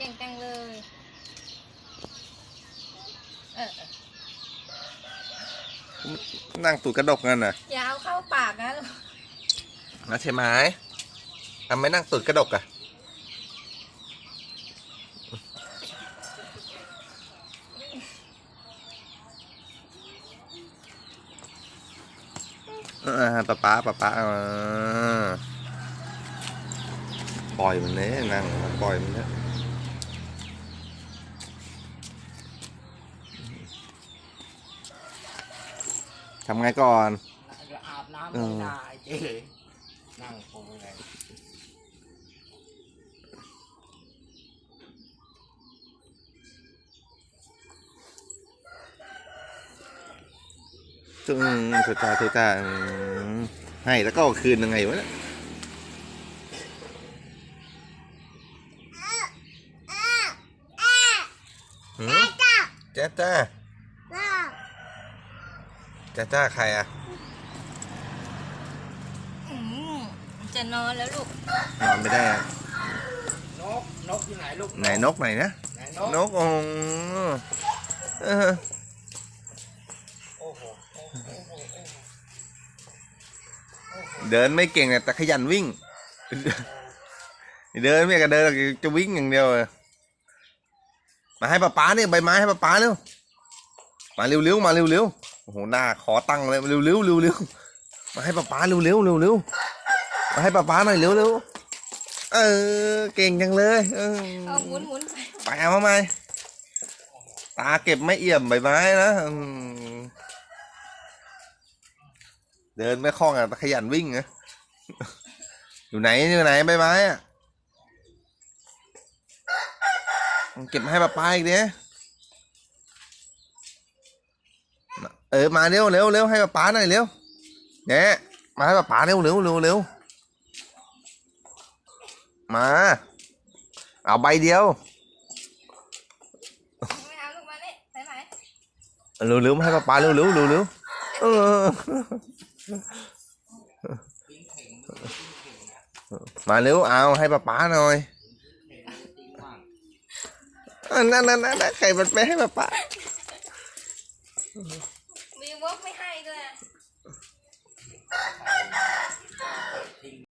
เก่งจังเลย เออนั่งตูดกระดกงั้นน่ะยาวเข้าปากนะนะใช่ไหมทำไมนั่งตูดกระดกอะป้าป้าป้าป้าปล่อยมันเลยนั่งปล่อยมันเลย ทำไงก่อน อาบน้ำเอไม่อได้เจ๊นั่งคงไงซึ่งสุดท้ายทุกท่าอืมให้แล้วก็เอาคืนยังไงวะเนี่ยหืมจ้าจ้า จ้าจ้าใครอะอืมจะนอนแล้วลูก นอนไม่ได้อะนก นกอยู่ไหนลูกไหนนกไหนนะไหนนนกกอ๋อเออโอ้โหโอ้โหโอ้โหโอ้โหเดินไม่เก่งอะแต่ขยันวิ่ง เดินไม่ก็เดินหรอกจะวิ่งอย่างเดียวอะมาให้ป้าป๊าเนี่ยใบไม้ให้ป้าป๊าเร็วมาเร็วๆมาเร็วๆ โอ้โหหน้าขอตังค์เลยเร็วๆเร็วๆมาให้ป้าป๊าเร็วๆเร็วๆมาให้ป้าป๊าหน่อยเร็วๆเออเก่งจังเลยเออเอาหมุนหมุนไปไปเอามาใหม่ตาเก็บไม่เอี่ยมใบไม้นะอืมเดินไม่คล่องอะแต่ขยันวิ่งนะอยู่ไหนอยู่ไหนใบไม้อะเก็บมาให้ป้าป้าอีกเนี้ย เออมาเร็วเร็วเร็วให้ป้าป้าหน่อยเร็วเนี่ยมาให้ป้าป้าเร็วเร็วเร็วเร็วมา เอาใบเดียวเร็วเร็วมาให้ป้าป้าเร็วเร็วเร็วเร็วเออมาเร็วเอาให้ป้าป้าหน่อยนั่นนั่นนั่นใครมันไปให้ป้าป้า มีวอกไม่ให้ด้วย